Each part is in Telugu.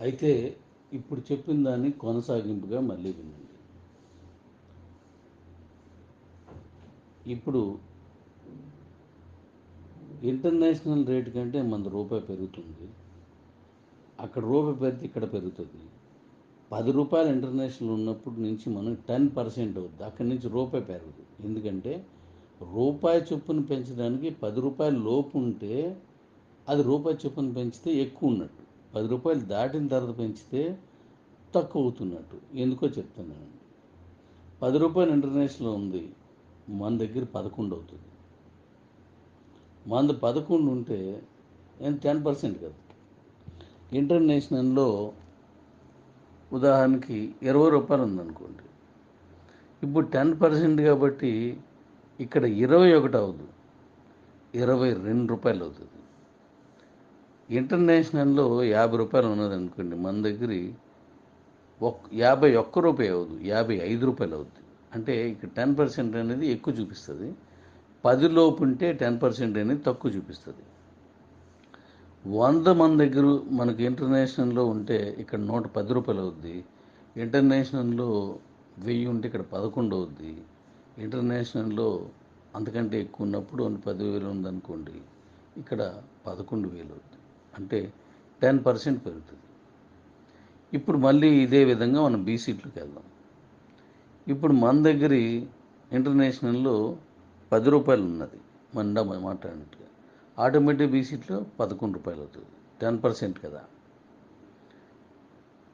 అయితే ఇప్పుడు చెప్పిన దాన్ని కొనసాగింపుగా మళ్ళీ వినండి. ఇప్పుడు ఇంటర్నేషనల్ రేట్ కంటే మన రూపాయి పెరుగుతుంది. అక్కడ రూపాయి పెరిగితే ఇక్కడ పెరుగుతుంది. పది రూపాయలు ఇంటర్నేషనల్ ఉన్నప్పుడు నుంచి మనం టెన్ పర్సెంట్ అవుద్ది. అక్కడి నుంచి రూపాయి పెరగదు. ఎందుకంటే రూపాయి చొప్పున పెంచడానికి పది రూపాయల లోపు ఉంటే అది రూపాయి చొప్పున పెంచితే ఎక్కువ ఉన్నట్టు. పది రూపాయలు దాటిన తర్వాత పెంచితే తక్కువ అవుతున్నట్టు ఎందుకో చెప్తున్నానండి పది రూపాయలు ఇంటర్నేషనల్ ఉంది. మన దగ్గర పదకొండు అవుతుంది. మనది పదకొండు ఉంటే టెన్ పర్సెంట్ కదా. ఇంటర్నేషనల్లో ఉదాహరణకి ఇరవై రూపాయలు ఉందనుకోండి. ఇప్పుడు టెన్ పర్సెంట్ కాబట్టి ఇక్కడ ఇరవై ఒకటి అవుతుంది. ఇరవై రెండు రూపాయలు అవుతుంది. ఇంటర్నేషనల్లో యాభై రూపాయలు ఉన్నది అనుకోండి మన దగ్గర ఒక్ యాభై ఒక్క రూపాయి అవ్వదు యాభై ఐదు రూపాయలు అవుతుంది అంటే ఇక్కడ టెన్ పర్సెంట్ అనేది ఎక్కువ చూపిస్తుంది. పది లోపు ఉంటే టెన్ పర్సెంట్ అనేది తక్కువ చూపిస్తుంది. వంద మన దగ్గర మనకి ఇంటర్నేషనల్లో ఉంటే ఇక్కడ నూట పది రూపాయలు అవుద్ది. ఇంటర్నేషనల్లో వెయ్యి ఉంటే ఇక్కడ పదకొండు అవుద్ది. ఇంటర్నేషనల్లో అంతకంటే ఎక్కువ ఉన్నప్పుడు పదివేలు ఉందనుకోండి ఇక్కడ పదకొండు వేలు అవుద్ది. అంటే టెన్ పర్సెంట్ పెరుగుతుంది. ఇప్పుడు మళ్ళీ ఇదే విధంగా మనం బీసీట్లోకి వెళ్దాం. ఇప్పుడు మన దగ్గర ఇంటర్నేషనల్లో పది రూపాయలు ఉన్నది. మన మాట్లాడినట్టుగా. ఆటోమేటిక్ బీసీట్లో పదకొండు రూపాయలు అవుతుంది. టెన్ పర్సెంట్ కదా.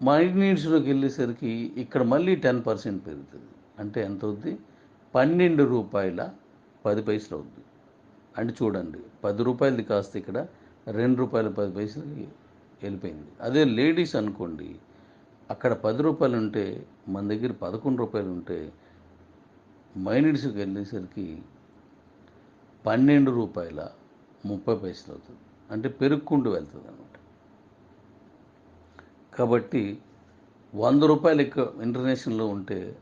మైనీడ్స్లోకి వెళ్ళేసరికి ఇక్కడ మళ్ళీ టెన్ పర్సెంట్ పెరుగుతుంది. అంటే ఎంత అవుద్ది? పన్నెండు రూపాయల పది పైసలు అవుద్ది. అంటే చూడండి పది రూపాయలది కాస్త ఇక్కడ రెండు రూపాయల పది పైసలకి వెళ్ళిపోయింది. అదే లేడీస్ అనుకోండి అక్కడ పది రూపాయలు ఉంటే మన దగ్గర పదకొండు రూపాయలు ఉంటే మైనిడ్స్కి వెళ్ళేసరికి పన్నెండు రూపాయల ముప్పై పైసలు అవుతుంది. అంటే పెరుక్కుంటూ వెళ్తుంది అనమాట కాబట్టి వంద రూపాయలు ఎక్కువ ఇంటర్నేషనల్లో ఉంటే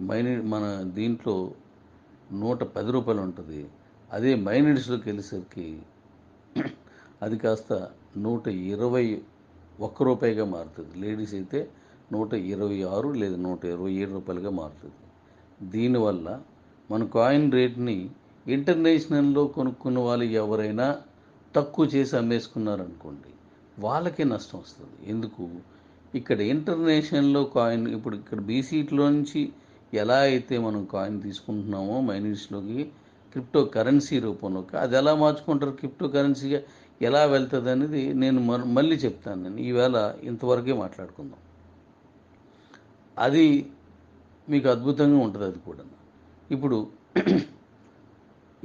మైని మన దీంట్లో నూట పది రూపాయలు ఉంటుంది. అదే మైనిడ్స్లోకి వెళ్ళేసరికి అది కాస్త నూట ఇరవై ఒక్క రూపాయిగా మారుతుంది. లేడీస్ అయితే నూట ఇరవై ఆరు లేదా నూట ఇరవై ఏడు రూపాయలుగా మారుతుంది. దీనివల్ల మన కాయిన్ రేట్ని ఇంటర్నేషనల్లో కొనుక్కున్న వాళ్ళు ఎవరైనా తక్కువ చేసి అమ్మేసుకున్నారనుకోండి వాళ్ళకే నష్టం వస్తుంది. ఎందుకు? ఇక్కడ ఇంటర్నేషనల్లో కాయిన్ ఇప్పుడు ఇక్కడ బీసీట్లో నుంచి ఎలా అయితే మనం కాయిన్ తీసుకుంటున్నామో మైనర్స్లోకి క్రిప్టో కరెన్సీ రూపంలోకి అది ఎలా మార్చుకుంటారు క్రిప్టో కరెన్సీగా ఎలా వెళ్తుంది అనేది నేను మళ్ళీ చెప్తాను నేను. ఈవేళ ఇంతవరకే మాట్లాడుకుందాం. అది మీకు అద్భుతంగా ఉంటుంది అది కూడా. ఇప్పుడు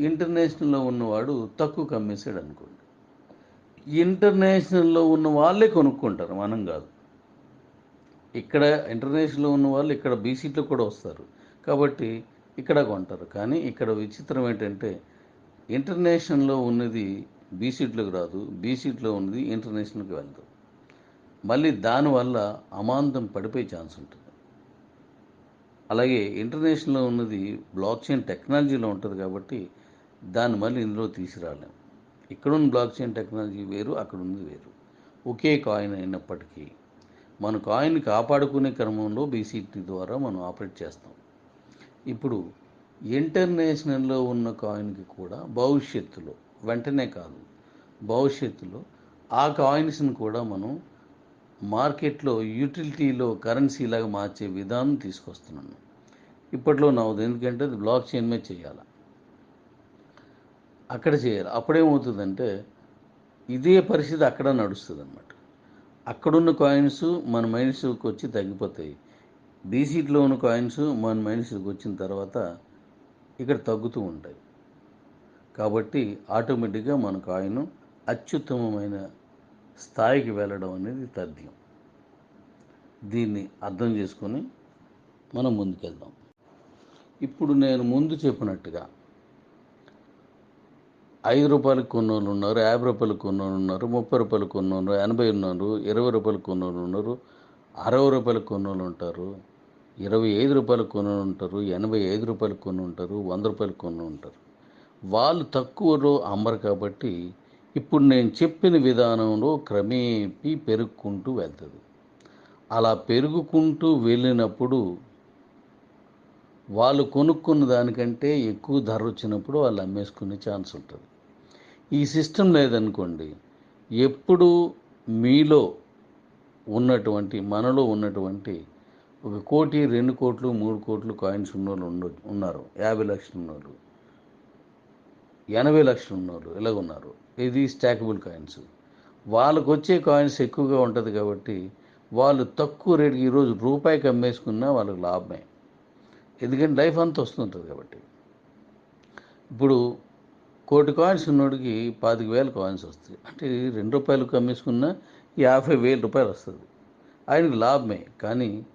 ఇంటర్నేషనల్లో ఉన్నవాడు తక్కువ కమ్మేసాడు అనుకోండి ఇంటర్నేషనల్లో ఉన్న వాళ్ళే కొనుక్కుంటారు మనం కాదు. ఇక్కడ ఇంటర్నేషనల్లో ఉన్న వాళ్ళు ఇక్కడ బీసీట్లో కూడా వస్తారు. కాబట్టి ఇక్కడ కొంటారు. కానీ ఇక్కడ విచిత్రం ఏంటంటే ఇంటర్నేషనల్లో ఉన్నది బీసీట్లోకి రాదు బీసీట్లో ఉన్నది ఇంటర్నేషనల్కి వెళ్తాం మళ్ళీ దానివల్ల అమాంతం పడిపోయే ఛాన్స్ ఉంటుంది. అలాగే ఇంటర్నేషనల్లో ఉన్నది బ్లాక్ చైన్ టెక్నాలజీలో ఉంటుంది కాబట్టి దాన్ని మళ్ళీ ఇందులో తీసుకురాలేం. ఇక్కడున్న బ్లాక్ చైన్ టెక్నాలజీ వేరు అక్కడ ఉంది వేరు. ఒకే కాయిన్ అయినప్పటికీ మన కాయిన్ కాపాడుకునే క్రమంలో బీసీటీ ద్వారా మనం ఆపరేట్ చేస్తాం. ఇప్పుడు ఇంటర్నేషనల్లో ఉన్న కాయిన్కి కూడా భవిష్యత్తులో వెంటనే కాదు. భవిష్యత్తులో ఆ కాయిన్స్ని కూడా మనం మార్కెట్లో యూటిలిటీలో కరెన్సీలాగా మార్చే విధానం తీసుకొస్తున్నాను. ఇప్పట్లో నవ్వదు ఎందుకంటే అది బ్లాక్ చైన్ మీద చేయాలి. అక్కడ చేయాలి. అప్పుడేమవుతుందంటే ఇదే పరిస్థితి అక్కడ నడుస్తుంది అనమాట అక్కడున్న కాయిన్స్ మన మైండ్స్కి వచ్చి తగ్గిపోతాయి. బీసీట్లో ఉన్న కాయిన్స్ మన మైండ్స్కి వచ్చిన తర్వాత ఇక్కడ తగ్గుతూ ఉంటాయి. కాబట్టి ఆటోమేటిక్గా మనకు ఆయన అత్యుత్తమమైన స్థాయికి వెళ్ళడం అనేది తథ్యం. దీన్ని అర్థం చేసుకొని మనం ముందుకెళ్దాం. ఇప్పుడు నేను ముందు చెప్పినట్టుగా ఐదు రూపాయలకు కొన్నోళ్ళు ఉన్నారు యాభై రూపాయలకు కొన్నోళ్ళు ఉన్నారు ముప్పై రూపాయలకు కొన్నోళ్ళు ఎనభై ఉన్నారు ఇరవై రూపాయలకు కొన్నోళ్ళు ఉన్నారు అరవై రూపాయలకు కొన్నోళ్ళు ఉంటారు ఇరవై ఐదు రూపాయలకు కొన్నోళ్ళు ఉంటారు ఎనభై ఐదు రూపాయలకు కొన్ని ఉంటారు వంద రూపాయలకు కొన్ని ఉంటారు. వాళ్ళు తక్కువలో అమ్మరు కాబట్టి ఇప్పుడు నేను చెప్పిన విధానంలో క్రమేపీ పెరుగుకుంటూ వెళ్తుంది. అలా పెరుగుకుంటూ వెళ్ళినప్పుడు వాళ్ళు కొనుక్కున్న దానికంటే ఎక్కువ ధర వచ్చినప్పుడు వాళ్ళు అమ్మేసుకునే ఛాన్స్ ఉంటుంది. ఈ సిస్టమ్ లేదనుకోండి ఎప్పుడు మీలో ఉన్నటువంటి మనలో ఉన్నటువంటి ఒక కోటి రెండు కోట్లు మూడు కోట్లు కాయిన్స్ ఉన్న వాళ్ళు ఉండ ఉన్నారు. యాభై లక్షలు ఉన్నోళ్ళు ఎనభై లక్షలు ఉన్నారు ఇలాగ ఉన్నారు ఇది స్టాకబుల్ కాయిన్స్ వాళ్ళకు వచ్చే కాయిన్స్ ఎక్కువగా ఉంటుంది కాబట్టి వాళ్ళు తక్కువ రేటుకి ఈరోజు రూపాయికి అమ్మేసుకున్నా వాళ్ళకి లాభమే. ఎందుకంటే లైఫ్ అంతా వస్తుంటుంది కాబట్టి. ఇప్పుడు కోటి కాయిన్స్ ఉన్నోడికి పాతిక వేల కాయిన్స్ వస్తాయి. అంటే రెండు రూపాయలకు అమ్మేసుకున్నా యాభై వేల రూపాయలు వస్తుంది. ఆయనకి లాభమే. కానీ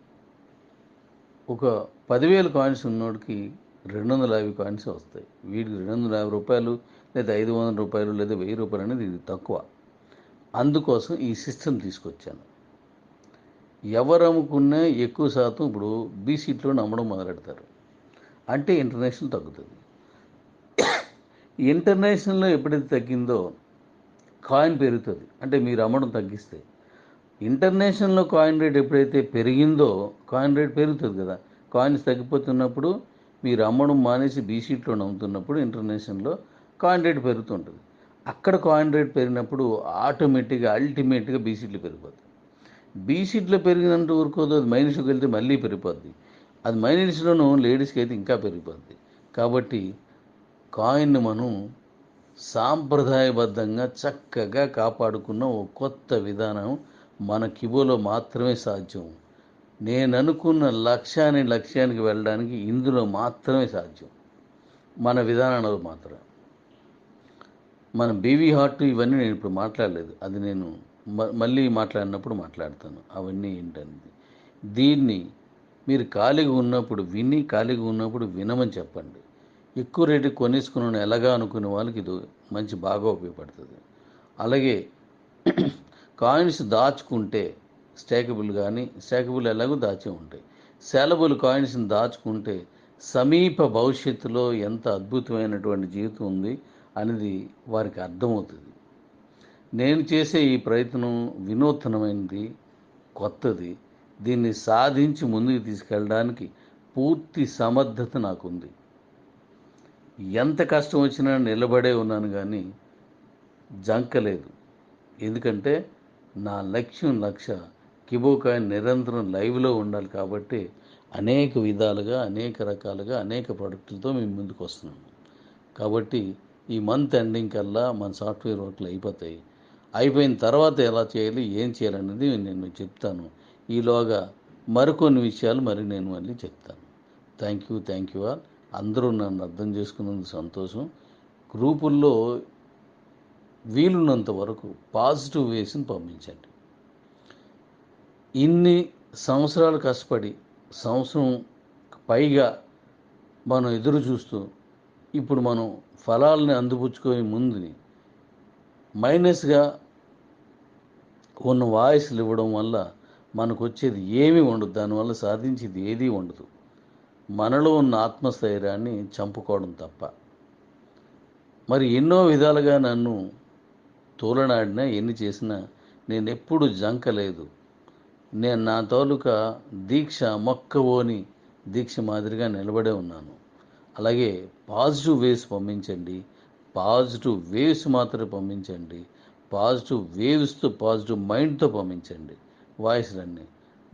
ఒక పదివేల కాయిన్స్ ఉన్నోడికి రెండు వందల యాభై కాయిన్స్ వస్తాయి. వీడికి రెండు వందల యాభై రూపాయలు లేదా ఐదు వందల రూపాయలు లేదా వెయ్యి రూపాయలు అనేది ఇది తక్కువ. అందుకోసం ఈ సిస్టమ్ తీసుకొచ్చాను. ఎవరు అమ్ముకున్నా ఎక్కువ శాతం ఇప్పుడు బీసీట్లో నమ్మడం మొదలెడతారు. అంటే ఇంటర్నేషనల్ తగ్గుతుంది. ఇంటర్నేషనల్లో ఎప్పుడైతే తగ్గిందో కాయిన్ పెరుగుతుంది. అంటే మీరు అమ్మడం తగ్గిస్తే ఇంటర్నేషనల్లో కాయిన్ రేట్ ఎప్పుడైతే పెరిగిందో కాయిన్ రేట్ పెరుగుతుంది కదా. కాయిన్స్ తగ్గిపోతున్నప్పుడు మీరు అమ్మడం మానేసి బీసీట్లో నమ్ముతున్నప్పుడు ఇంటర్నేషనల్లో కాయిన్ రేట్ పెరుగుతుంటుంది. అక్కడ కాయిన్ రేట్ పెరిగినప్పుడు ఆటోమేటిక్గా అల్టిమేట్గా బీసీట్లు పెరిగిపోతుంది బీసీట్లో పెరిగినంత ఊరుకోదు అది మైనస్కి వెళ్తే మళ్ళీ పెరిగిపోద్ది. అది మైనస్లోనూ లేడీస్కి అయితే ఇంకా పెరిగిపోద్ది. కాబట్టి కాయిన్ మనం సాంప్రదాయబద్ధంగా చక్కగా కాపాడుకున్న ఓ కొత్త విధానం మన కిబోలో మాత్రమే సాధ్యం. నేను అనుకున్న లక్ష్యాన్ని లక్ష్యానికి వెళ్ళడానికి ఇందులో మాత్రమే సాధ్యం. మన విధానంలో మాత్రం మన బీవీ హార్ట్ ఇవన్నీ నేను ఇప్పుడు మాట్లాడలేదు. అది నేను మళ్ళీ మాట్లాడినప్పుడు మాట్లాడతాను. అవన్నీ ఏంటనేది. దీన్ని మీరు ఖాళీగా ఉన్నప్పుడు విని ఖాళీగా ఉన్నప్పుడు వినమని చెప్పండి. ఎక్కువ రేటు కొనేసుకుని ఎలాగా అనుకునే వాళ్ళకి ఇది మంచి బాగా ఉపయోగపడుతుంది. అలాగే కాయిన్స్ దాచుకుంటే స్టేకబుల్ కానీ స్టేకబుల్ ఎలాగో దాచి ఉంటాయి. సెలబుల్ కాయిన్స్ని దాచుకుంటే సమీప భవిష్యత్తులో ఎంత అద్భుతమైనటువంటి జీవితం ఉంది అనేది వారికి అర్థమవుతుంది. నేను చేసే ఈ ప్రయత్నం వినూత్నమైనది కొత్తది. దీన్ని సాధించి ముందుకు తీసుకెళ్ళడానికి పూర్తి సమర్థత నాకుంది. ఎంత కష్టం వచ్చినా నిలబడే ఉన్నాను కానీ జంకలేదు ఎందుకంటే నా లక్ష్యం లక్ష్య కిబోక నిరంతరం లైవ్లో ఉండాలి కాబట్టి అనేక విధాలుగా అనేక రకాలుగా అనేక ప్రొడక్టులతో మేము ముందుకు వస్తున్నాము కాబట్టి ఈ మంత్ ఎండింగ్ కల్లా మన సాఫ్ట్వేర్ వర్క్లు అయిపోతాయి. అయిపోయిన తర్వాత ఎలా చేయాలి ఏం చేయాలనేది నేను మీకు చెప్తాను. ఈలోగా మరికొన్ని విషయాలు మరి నేను మళ్ళీ చెప్తాను. Thank you thank you all. అందరూ నన్ను అర్థం చేసుకున్నందుకు సంతోషం. గ్రూపుల్లో వీలున్నంత వరకు పాజిటివ్ వేస్ని పంపించండి. ఇన్ని సంవత్సరాలు కష్టపడి సంవత్సరం పైగా మనం ఎదురు చూస్తూ ఇప్పుడు మనం ఫలాలని అందిపుచ్చుకునే ముందుని మైనస్గా ఉన్న వాయిస్లు ఇవ్వడం వల్ల మనకు వచ్చేది ఏమీ ఉండదు. దానివల్ల సాధించేది ఏదీ ఉండదు. మనలో ఉన్న ఆత్మస్థైర్యాన్ని చంపుకోవడం తప్ప. మరి ఎన్నో విధాలుగా నన్ను తోలనాడినా ఎన్ని చేసినా నేను ఎప్పుడు జంకలేదు నేను నా తాలూకా దీక్ష మొక్కవోని దీక్ష మాదిరిగా నిలబడే ఉన్నాను. అలాగే పాజిటివ్ వేవ్స్ పంపించండి. పాజిటివ్ వేవ్స్ మాత్రమే పంపించండి. పాజిటివ్ వేవ్స్తో పాజిటివ్ మైండ్తో పంపించండి. వాయిస్లన్నీ.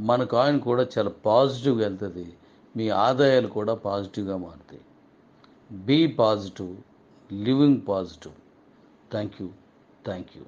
మన కాయిన్ కూడా చాలా పాజిటివ్గా వెళ్తుంది. మీ ఆదాయాలు కూడా పాజిటివ్గా మారుతాయి. Be positive living positive. Thank you thank you